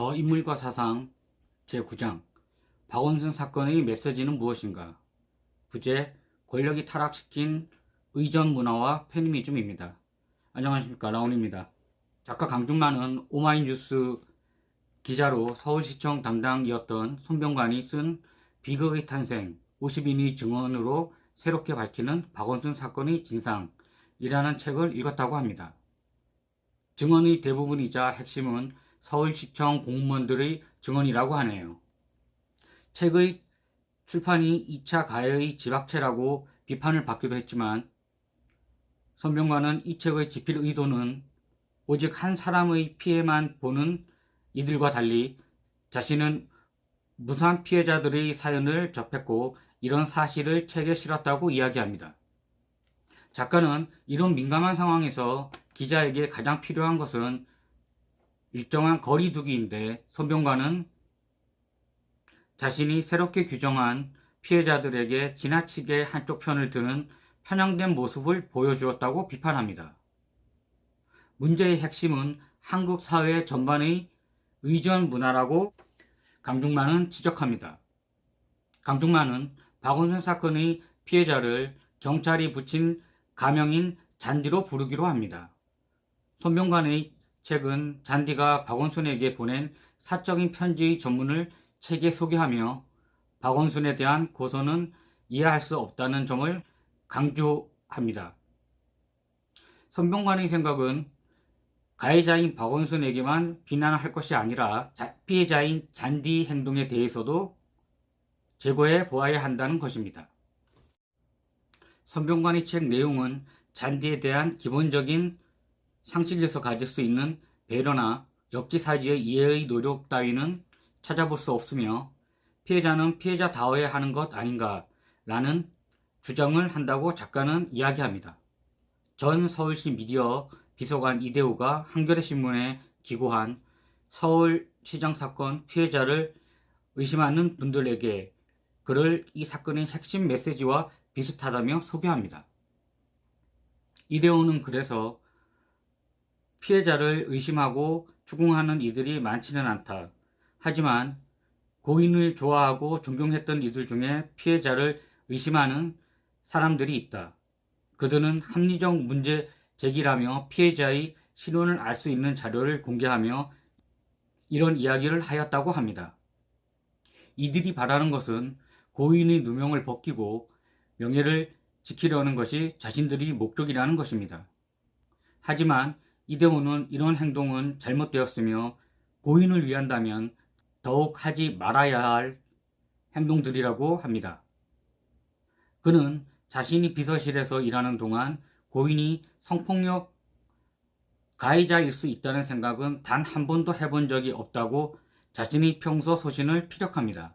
더 인물과 사상 제9장 박원순 사건의 메시지는 무엇인가? 부제 권력이 타락시킨 의전 문화와 페미니즘입니다. 안녕하십니까 라온입니다. 작가 강중만은 오마이뉴스 기자로 서울시청 담당이었던 손병관이 쓴 비극의 탄생 50인의 증언으로 새롭게 밝히는 박원순 사건의 진상이라는 책을 읽었다고 합니다. 증언의 대부분이자 핵심은 서울시청 공무원들의 증언이라고 하네요. 책의 출판이 2차 가해의 지박체라고 비판을 받기도 했지만 선병관은 이 책의 집필 의도는 오직 한 사람의 피해만 보는 이들과 달리 자신은 무산 피해자들의 사연을 접했고 이런 사실을 책에 실었다고 이야기합니다. 작가는 이런 민감한 상황에서 기자에게 가장 필요한 것은 일정한 거리 두기인데 손병관은 자신이 새롭게 규정한 피해자들에게 지나치게 한쪽 편을 드는 편향된 모습을 보여주었다고 비판합니다. 문제의 핵심은 한국 사회 전반의 의전 문화라고 강중만은 지적합니다. 강중만은 박원순 사건의 피해자를 경찰이 붙인 가명인 잔디로 부르기로 합니다. 손병관의 책은 잔디가 박원순에게 보낸 사적인 편지의 전문을 책에 소개하며 박원순에 대한 고소는 이해할 수 없다는 점을 강조합니다. 선병관의 생각은 가해자인 박원순에게만 비난할 것이 아니라 피해자인 잔디 행동에 대해서도 제거해 보아야 한다는 것입니다. 선병관의 책 내용은 잔디에 대한 기본적인 상식에서 가질 수 있는 배려나 역지사지의 이해의 노력 따위는 찾아볼 수 없으며 피해자는 피해자다워야 하는 것 아닌가라는 주장을 한다고 작가는 이야기합니다. 전 서울시 미디어 비서관 이대호가 한겨레 신문에 기고한 서울시장 사건 피해자를 의심하는 분들에게 그를 이 사건의 핵심 메시지와 비슷하다며 소개합니다. 이대호는 그래서 피해자를 의심하고 추궁하는 이들이 많지는 않다. 하지만 고인을 좋아하고 존경했던 이들 중에 피해자를 의심하는 사람들이 있다. 그들은 합리적 문제 제기라며 피해자의 신원을 알 수 있는 자료를 공개하며 이런 이야기를 하였다고 합니다. 이들이 바라는 것은 고인의 누명을 벗기고 명예를 지키려는 것이 자신들이 목적이라는 것입니다. 하지만 이대호는 이런 행동은 잘못되었으며 고인을 위한다면 더욱 하지 말아야 할 행동들이라고 합니다. 그는 자신이 비서실에서 일하는 동안 고인이 성폭력 가해자일 수 있다는 생각은 단 한 번도 해본 적이 없다고 자신의 평소 소신을 피력합니다.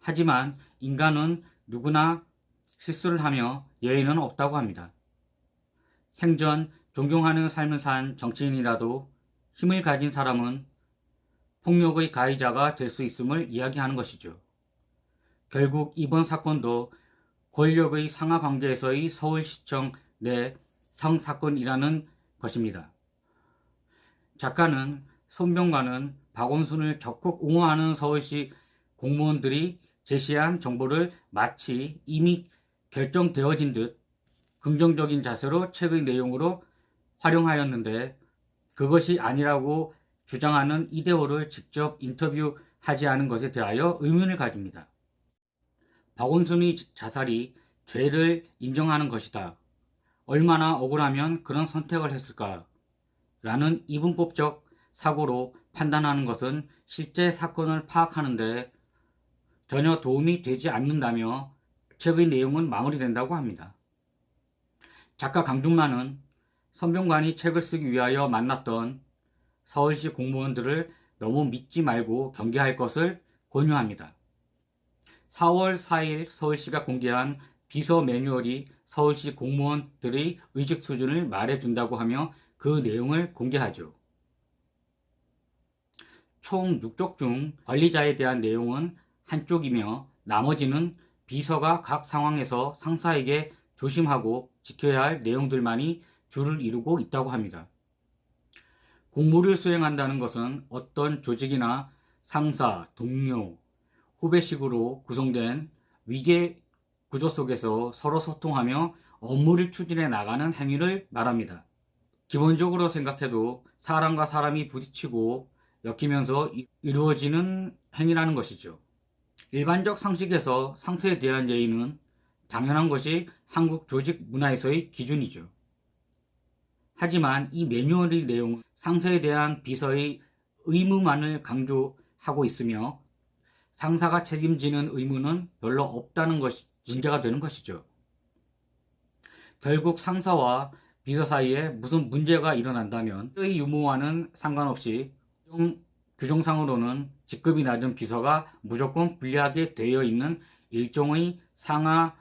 하지만 인간은 누구나 실수를 하며 예외는 없다고 합니다. 생전 존경하는 삶을 산 정치인이라도 힘을 가진 사람은 폭력의 가해자가 될 수 있음을 이야기하는 것이죠. 결국 이번 사건도 권력의 상하 관계에서의 서울시청 내 성사건이라는 것입니다. 작가는 손병관은 박원순을 적극 옹호하는 서울시 공무원들이 제시한 정보를 마치 이미 결정되어진 듯 긍정적인 자세로 책의 내용으로 활용하였는데 그것이 아니라고 주장하는 이데오를 직접 인터뷰하지 않은 것에 대하여 의문을 가집니다. 박원순의 자살이 죄를 인정하는 것이다. 얼마나 억울하면 그런 선택을 했을까? 라는 이분법적 사고로 판단하는 것은 실제 사건을 파악하는데 전혀 도움이 되지 않는다며 책의 내용은 마무리된다고 합니다. 작가 강중만은 선병관이 책을 쓰기 위하여 만났던 서울시 공무원들을 너무 믿지 말고 경계할 것을 권유합니다. 4월 4일 서울시가 공개한 비서 매뉴얼이 서울시 공무원들의 의식 수준을 말해준다고 하며 그 내용을 공개하죠. 총 6쪽 중 관리자에 대한 내용은 한쪽이며 나머지는 비서가 각 상황에서 상사에게 조심하고 지켜야 할 내용들만이 줄을 이루고 있다고 합니다. 공무를 수행한다는 것은 어떤 조직이나 상사, 동료, 후배식으로 구성된 위계 구조 속에서 서로 소통하며 업무를 추진해 나가는 행위를 말합니다. 기본적으로 생각해도 사람과 사람이 부딪히고 엮이면서 이- 이루어지는 행위라는 것이죠. 일반적 상식에서 상태에 대한 예의는 당연한 것이 한국 조직 문화에서의 기준이죠. 하지만 이 매뉴얼의 내용은 상사에 대한 비서의 의무만을 강조하고 있으며 상사가 책임지는 의무는 별로 없다는 것이 문제가 되는 것이죠. 결국 상사와 비서 사이에 무슨 문제가 일어난다면 의 유무와는 상관없이 규정- 규정상으로는 직급이 낮은 비서가 무조건 불리하게 되어 있는 일종의 상하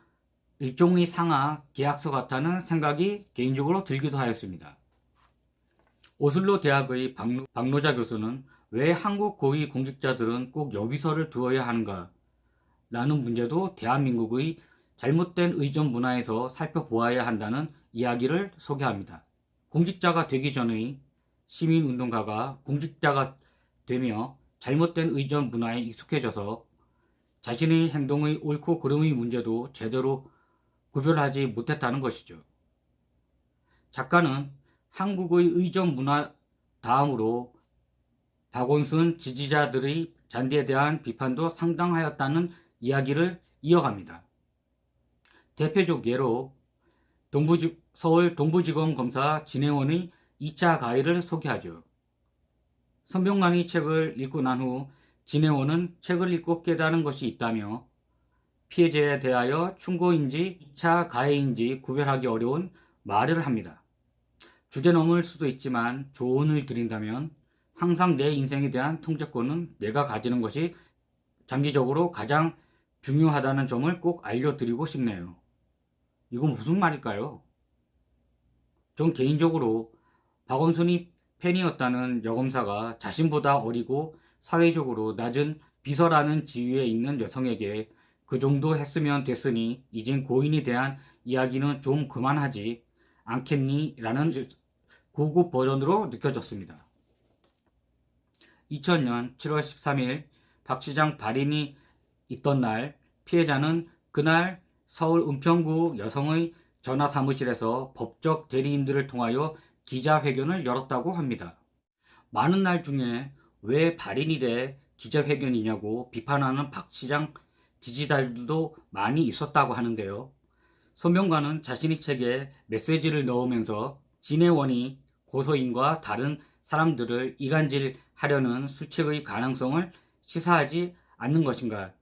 일종의 상하 계약서 같다는 생각이 개인적으로 들기도 하였습니다. 오슬로 대학의 박노, 박노자 교수는 왜 한국 고위 공직자들은 꼭 여비서를 두어야 하는가? 라는 문제도 대한민국의 잘못된 의존 문화에서 살펴보아야 한다는 이야기를 소개합니다. 공직자가 되기 전의 시민운동가가 공직자가 되며 잘못된 의존 문화에 익숙해져서 자신의 행동의 옳고 그름의 문제도 제대로 구별하지 못했다는 것이죠. 작가는 한국의 의존 문화 다음으로 박원순 지지자들의 잔디에 대한 비판도 상당하였다는 이야기를 이어갑니다. 대표적 예로 동부지, 서울 동부지검 검사 진해원의 2차 가해를 소개하죠. 선병관의 책을 읽고 난 후 진해원은 책을 읽고 깨달은 것이 있다며 피해자에 대하여 충고인지 2차 가해인지 구별하기 어려운 말을 합니다. 주제 넘을 수도 있지만 조언을 드린다면 항상 내 인생에 대한 통제권은 내가 가지는 것이 장기적으로 가장 중요하다는 점을 꼭 알려드리고 싶네요. 이건 무슨 말일까요? 전 개인적으로 박원순이 팬이었다는 여검사가 자신보다 어리고 사회적으로 낮은 비서라는 지위에 있는 여성에게 그 정도 했으면 됐으니 이젠 고인에 대한 이야기는 좀 그만하지 않겠니? 라는 고급 버전으로 느껴졌습니다. 2000년 7월 13일 박 시장 발인이 있던 날 피해자는 그날 서울 은평구 여성의 전화 사무실에서 법적 대리인들을 통하여 기자회견을 열었다고 합니다. 많은 날 중에 왜 발인이래 기자회견이냐고 비판하는 박 시장 지지자들도 많이 있었다고 하는데요. 손명관은 자신의 책에 메시지를 넣으면서 진해원이 고소인과 다른 사람들을 이간질하려는 수책의 가능성을 시사하지 않는 것인가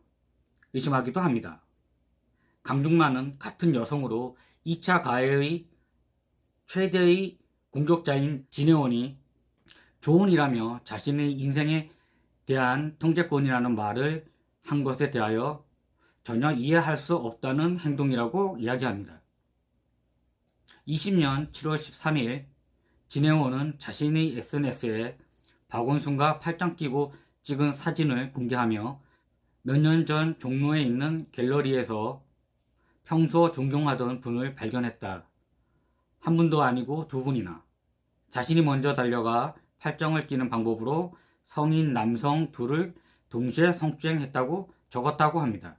의심하기도 합니다. 강중만은 같은 여성으로 2차 가해의 최대의 공격자인 진해원이 조언이라며 자신의 인생에 대한 통제권이라는 말을 한 것에 대하여 전혀 이해할 수 없다는 행동이라고 이야기합니다. 20년 7월 13일 진해원은 자신의 SNS에 박원순과 팔짱 끼고 찍은 사진을 공개하며 몇 년 전 종로에 있는 갤러리에서 평소 존경하던 분을 발견했다. 한 분도 아니고 두 분이나. 자신이 먼저 달려가 팔짱을 끼는 방법으로 성인 남성 둘을 동시에 성추행했다고 적었다고 합니다.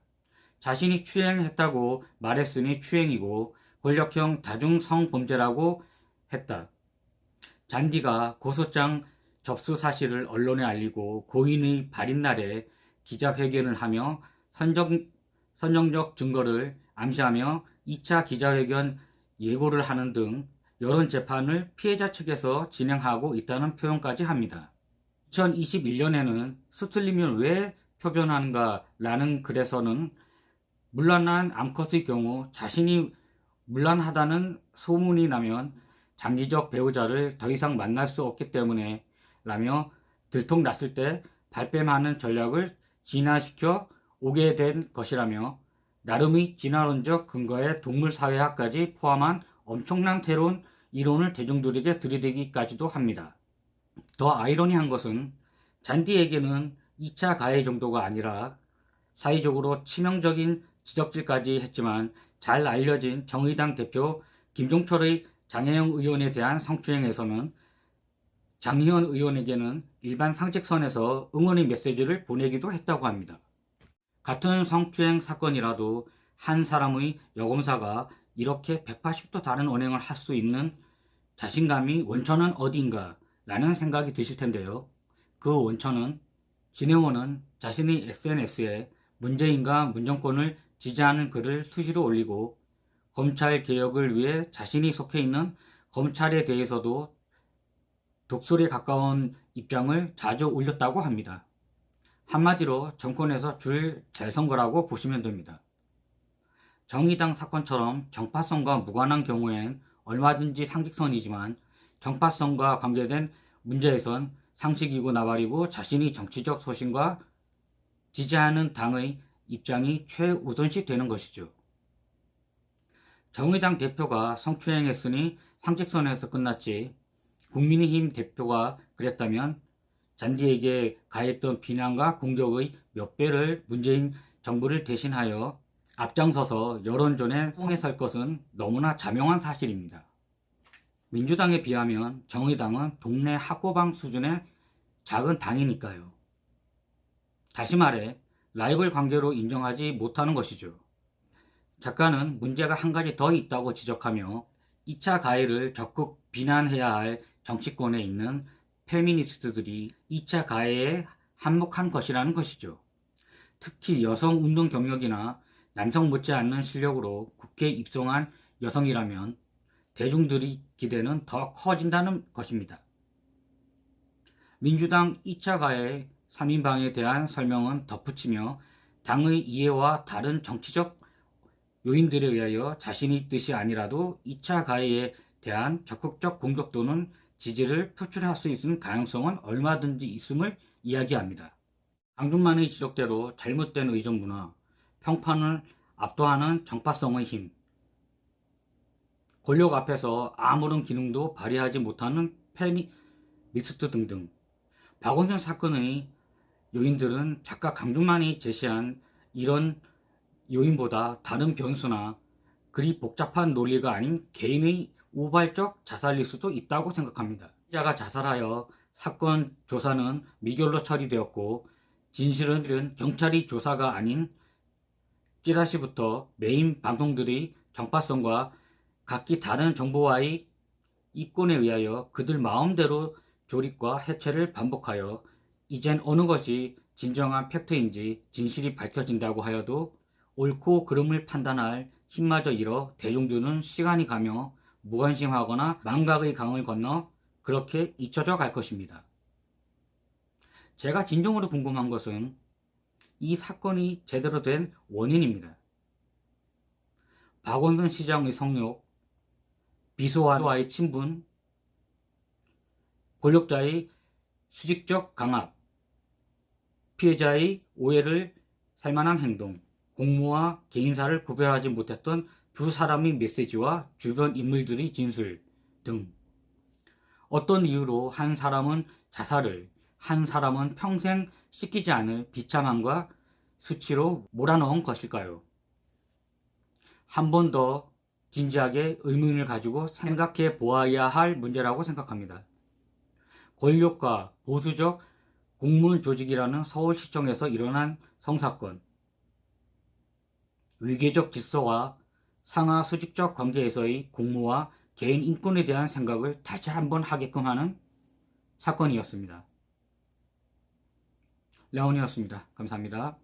자신이 추행했다고 말했으니 추행이고 권력형 다중 성범죄라고 했다. 잔디가 고소장 접수 사실을 언론에 알리고 고인의 발인 날에 기자회견을 하며 선정, 선정적 증거를 암시하며 2차 기자회견 예고를 하는 등 여론 재판을 피해자 측에서 진행하고 있다는 표현까지 합니다. 2021년에는 수틀리면 왜 표변하는가 라는 글에서는 물란한 암컷의 경우 자신이 물란하다는 소문이 나면 장기적 배우자를 더 이상 만날 수 없기 때문에 라며 들통났을 때 발뺌하는 전략을 진화시켜 오게 된 것이라며 나름의 진화론적 근거의 동물사회학까지 포함한 엄청난 새로운 이론을 대중들에게 들이대기까지도 합니다. 더 아이러니한 것은 잔디에게는 2차 가해 정도가 아니라 사회적으로 치명적인 지적질까지 했지만 잘 알려진 정의당 대표 김종철의 장혜영 의원에 대한 성추행에서는 장희원 의원에게는 일반 상직선에서 응원의 메시지를 보내기도 했다고 합니다. 같은 성추행 사건이라도 한 사람의 여검사가 이렇게 180도 다른 언행을 할 수 있는 자신감이 원천은 어디인가 라는 생각이 드실 텐데요. 그 원천은 진행원은 자신의 SNS에 문재인과 문정권을 지지하는 글을 수시로 올리고 검찰 개혁을 위해 자신이 속해 있는 검찰에 대해서도 독설에 가까운 입장을 자주 올렸다고 합니다. 한마디로 정권에서 줄 잘 선 거라고 보시면 됩니다. 정의당 사건처럼 정파성과 무관한 경우엔 얼마든지 상직선이지만 정파성과 관계된 문제에선 상식이고 나발이고 자신이 정치적 소신과 지지하는 당의 입장이 최우선시 되는 것이죠. 정의당 대표가 성추행했으니 상직선에서 끝났지 국민의힘 대표가 그랬다면 잔디에게 가했던 비난과 공격의 몇 배를 문재인 정부를 대신하여 앞장서서 여론전에 홍해 설 것은 너무나 자명한 사실입니다. 민주당에 비하면 정의당은 동네 학고방 수준의 작은 당이니까요. 다시 말해 라이벌 관계로 인정하지 못하는 것이죠. 작가는 문제가 한 가지 더 있다고 지적하며 2차 가해를 적극 비난해야 할 정치권에 있는 페미니스트들이 2차 가해에 한몫한 것이라는 것이죠. 특히 여성 운동 경력이나 남성 못지않는 실력으로 국회에 입성한 여성이라면 대중들이 기대는 더 커진다는 것입니다. 민주당 2차 가해 3인방에 대한 설명은 덧붙이며 당의 이해와 다른 정치적 요인들에 의하여 자신의 뜻이 아니라도 2차 가해에 대한 적극적 공격 또는 지지를 표출할 수 있는 가능성은 얼마든지 있음을 이야기합니다. 강중만의 지적대로 잘못된 의존문화, 평판을 압도하는 정파성의 힘, 권력 앞에서 아무런 기능도 발휘하지 못하는 페미니스트 등등 박원순 사건의 요인들은 작가 강중만이 제시한 이런 요인보다 다른 변수나 그리 복잡한 논리가 아닌 개인의 우발적 자살일 수도 있다고 생각합니다. 피자가 자살하여 사건 조사는 미결로 처리되었고 진실은 경찰이 조사가 아닌 찌라시부터 메인 방송들이 정파성과 각기 다른 정보와의 이권에 의하여 그들 마음대로 조립과 해체를 반복하여 이젠 어느 것이 진정한 팩트인지 진실이 밝혀진다고 하여도 옳고 그름을 판단할 힘마저 잃어 대중들은 시간이 가며 무관심하거나 망각의 강을 건너 그렇게 잊혀져 갈 것입니다. 제가 진정으로 궁금한 것은 이 사건이 제대로 된 원인입니다. 박원순 시장의 성욕, 비서와의 친분, 권력자의 수직적 강압, 피해자의 오해를 살만한 행동, 공모와 개인사를 구별하지 못했던 두 사람의 메시지와 주변 인물들의 진술 등 어떤 이유로 한 사람은 자살을 한 사람은 평생 씻기지 않을 비참함과 수치로 몰아넣은 것일까요? 한 번 더 진지하게 의문을 가지고 생각해 보아야 할 문제라고 생각합니다. 권력과 보수적 공무원 조직이라는 서울시청에서 일어난 성사건, 위계적 질서와 상하 수직적 관계에서의 공무와 개인 인권에 대한 생각을 다시 한번 하게끔 하는 사건이었습니다. 라온이었습니다. 감사합니다.